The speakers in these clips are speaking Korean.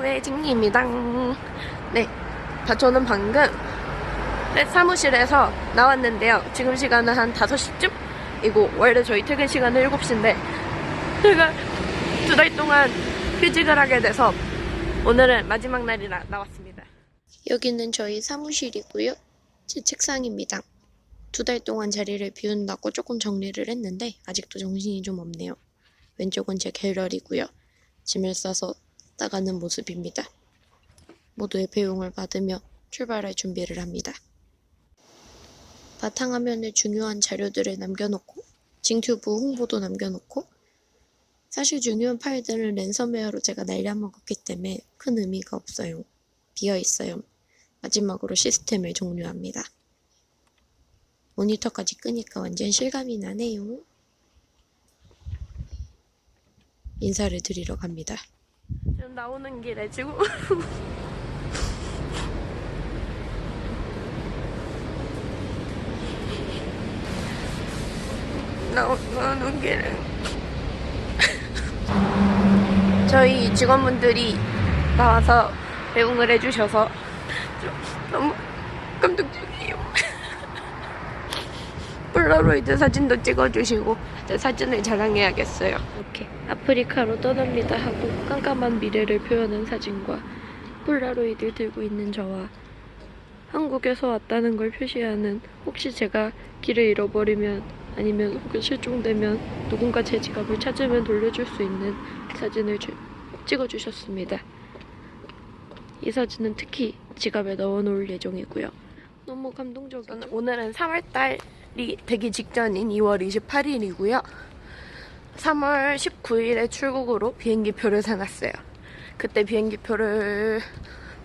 후에 징입니다. 네, 다 저는 방금 네, 사무실에서 나왔는데요. 지금 시간은 한 5시쯤 이고 원래 저희 퇴근 시간은 7시인데 제가 두 달 동안 휴직을 하게 돼서 오늘은 마지막 날이라 나왔습니다. 여기는 저희 사무실이고요. 제 책상입니다. 두 달 동안 자리를 비운다고 조금 정리를 했는데 아직도 정신이 좀 없네요. 왼쪽은 제 갤러리고요. 짐을 싸서 나가는 모습입니다. 모두의 배웅을 받으며 출발할 준비를 합니다. 바탕화면에 중요한 자료들을 남겨놓고 징튜브 홍보도 남겨놓고 사실 중요한 파일들은 랜섬웨어로 제가 날려먹었기 때문에 큰 의미가 없어요. 비어있어요. 마지막으로 시스템을 종료합니다. 모니터까지 끄니까 완전 실감이 나네요. 인사를 드리러 갑니다. 지금 나오는 길에 지금 나오는 길에 저희 직원분들이 나와서 배웅을 해주셔서 좀 너무 감동적이에요. 폴라로이드 사진도 찍어주시고 제 사진을 자랑해야겠어요. 이렇게 아프리카로 떠납니다 하고 깜깜한 미래를 표현한 사진과 폴라로이드를 들고 있는 저와 한국에서 왔다는 걸 표시하는 혹시 제가 길을 잃어버리면 아니면 혹은 실종되면 누군가 제 지갑을 찾으면 돌려줄 수 있는 사진을 주- 찍어주셨습니다. 이 사진은 특히 지갑에 넣어 놓을 예정이고요. 너무 감동적이죠. 오늘은 3월달 이 되기 직전인 2월 28일이고요. 3월 19일에 출국으로 비행기 표를 사놨어요. 그때 비행기 표를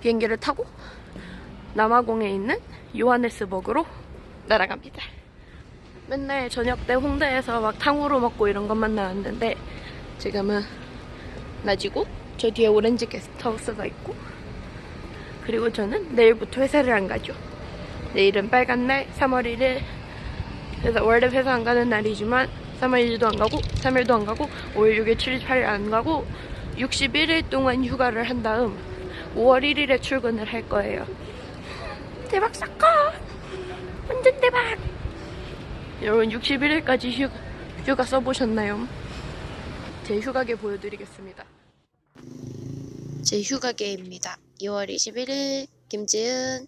비행기를 타고 남아공에 있는 요하네스버그로 날아갑니다. 맨날 저녁 때 홍대에서 막 탕후루 먹고 이런 것만 나왔는데 지금은 낮이고 저 뒤에 오렌지 게스트하우스가 있고 그리고 저는 내일부터 회사를 안 가죠. 내일은 빨간 날 3월 1일 그래서 원래 회사 안 가는 날이지만 3월 1일도 안 가고 3일도 안 가고 5일, 6일, 7일, 8일 안 가고 61일 동안 휴가를 한 다음 5월 1일에 출근을 할 거예요. 대박 사건! 완전 대박! 여러분 61일까지 휴, 휴가 써보셨나요? 제 휴가계 보여드리겠습니다. 제 휴가계입니다. 2월 21일 김지은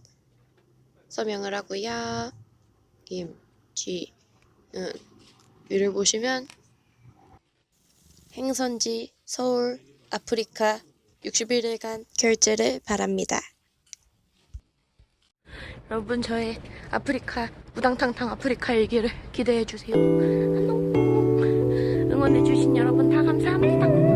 서명을 하고요. 김 지은 위를 보시면 행선지 서울 아프리카 61일간 결제를 바랍니다. 여러분 저의 아프리카 우당탕탕 아프리카 일기를 기대해 주세요. 안녕. 응원해 주신 여러분 다 감사합니다.